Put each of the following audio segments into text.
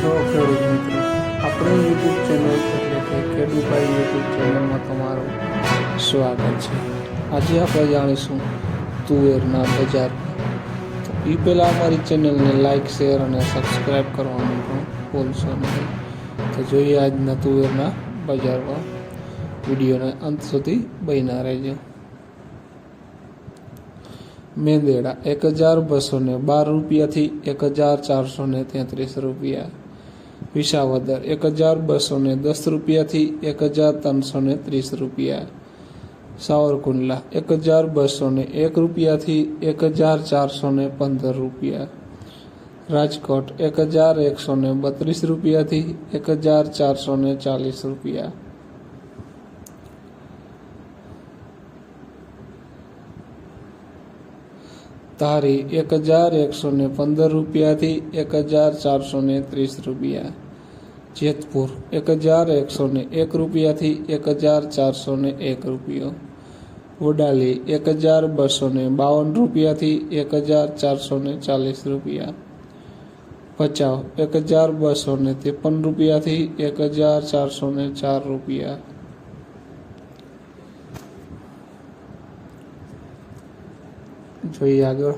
છો ખેડૂત મિત્રો આપણે યુટ્યુબ ચેનલ એટલે કે ખેડૂતભાઈ યુટ્યુબ ચેનલમાં તમારું સ્વાગત છે. આજે આપણે જાણીશું તુવેરના બજાર. તો એ પહેલાં અમારી ચેનલને લાઇક શેર અને સબસ્ક્રાઈબ કરવાનું પણ ભૂલશો નહીં. તો જોઈએ આજના તુવેરના બજારમાં. વિડીયોને અંત સુધી બન્યા રહેજો. મેંદેડા એક હજાર બસો બાર રૂપિયાથી એક હજાર ચારસો તેત્રીસ રૂપિયા. વિસાવદર એક હજાર બસો ને દસ રૂપિયાથી એક હજાર ત્રણસો ને ત્રીસ રૂપિયા. સાવરકુંડલા એક હજાર બસો ને એક રૂપિયાથી એક હજાર ચારસો ને પંદર રૂપિયા. રાજકોટ એક હજાર એકસો ને બત્રીસ રૂપિયાથી એક હજાર ચારસો ને ચાલીસ રૂપિયા. તારી એક હજાર એકસો ને પંદર રૂપિયાથી એક હજાર ચારસો ને ત્રીસ રૂપિયા. જેતપુર એક હજાર એકસો ને એક રૂપિયાથી એક હજાર ચારસો ને એક રૂપિયો. વડાલી એક હજાર બસો ને બાવન રૂપિયાથી એક હજાર ચારસો ને ચાલીસ રૂપિયા. ભચાઉ એક હજાર બસો ને ત્રેપન રૂપિયાથી એક હજાર ચારસો ને ચાર રૂપિયા. જોઈએ આગળ.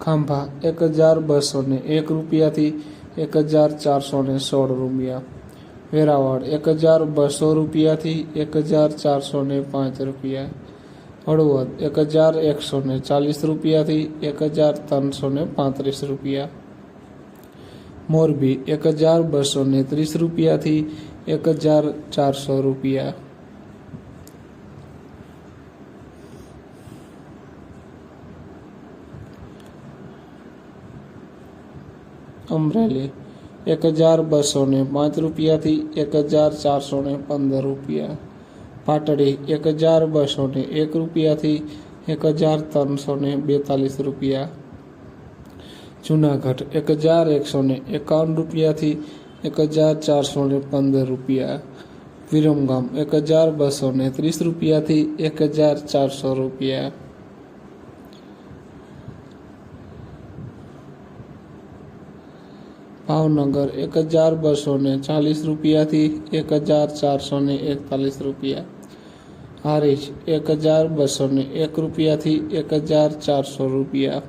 ખાંભા, એક હજાર બસો ને એક રૂપિયાથી એક હજાર ચારસો ને સોળ રૂપિયા. વેરાવળ, એક હજાર બસો રૂપિયાથી એક હજાર ચારસો ને પાંચ રૂપિયા. હળવદ, એક હજાર એકસો ને ચાલીસ રૂપિયાથી એક હજાર ત્રણસો ને પાંત્રીસ રૂપિયા. મોરબી, એક હજાર બસો ને ત્રીસ રૂપિયાથી એક હજાર ચારસો રૂપિયા. અમરેલી એક હજાર બસો ને પાંચ રૂપિયાથી એક હજાર ચારસો ને પંદર રૂપિયા. પાટડી એક હજાર બસો ને એક રૂપિયાથી એક હજાર ત્રણસો ને બેતાલીસ રૂપિયા. જુનાગઢ એક હજાર એકસો ને એકાવન રૂપિયાથી એક હજાર ચારસો ને પંદર રૂપિયા. વિરમગામ એક હજાર બસો ને ત્રીસ રૂપિયાથી એક હજાર ચારસો રૂપિયા. ભાવનગર એક હજાર બસો ને ચાલીસ રૂપિયાથી એક હજાર ચારસો ને એકતાલીસ રૂપિયા. હારીજ એક હજાર બસો ને એક રૂપિયાથી એક હજાર ચારસો રૂપિયા.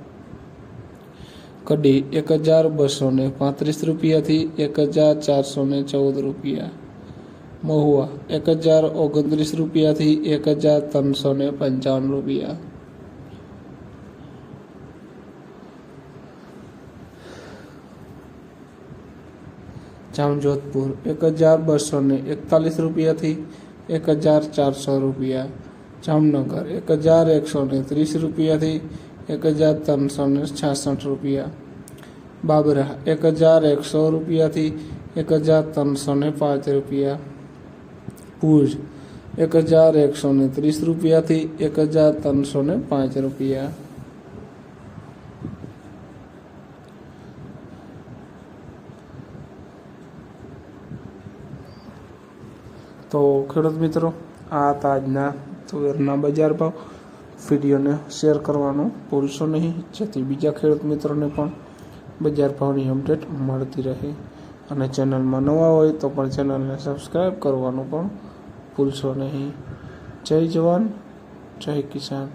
કડી એક હજાર બસો ને પાંત્રીસ રૂપિયાથી એક હજાર ચારસો ને ચૌદ રૂપિયા. મહુવા એક હજાર ઓગણત્રીસ રૂપિયાથી એક હજાર ત્રણસો ને પંચાવન રૂપિયા. જામજોધપુર, એક હજાર બસો ને એકતાલીસ રૂપિયાથી એક હજાર ચારસો રૂપિયા. જામનગર, એક હજાર એકસો ને ત્રીસ રૂપિયાથી એક હજાર ત્રણસો ને છાસઠ રૂપિયા. બાબરા, એક હજાર એકસો રૂપિયાથી એક હજાર ત્રણસો ને પાંચ રૂપિયા. ભુજ, એક હજાર એકસો ને ત્રીસ રૂપિયાથી એક હજાર ત્રણસો ને પાંચ રૂપિયા. તો ખેડૂત મિત્રો, આ હતા આજના તુવેરના બજાર ભાવ. વિડીયોને શેર કરવાનું ભૂલશો નહીં. જેથી બીજા ખેડૂત મિત્રોને પણ બજાર ભાવની અપડેટ મળતી રહે. અને ચેનલમાં નવા હોય તો પણ ચેનલને સબસ્ક્રાઈબ કરવાનું પણ ભૂલશો નહીં. જય જવાન, જય કિસાન.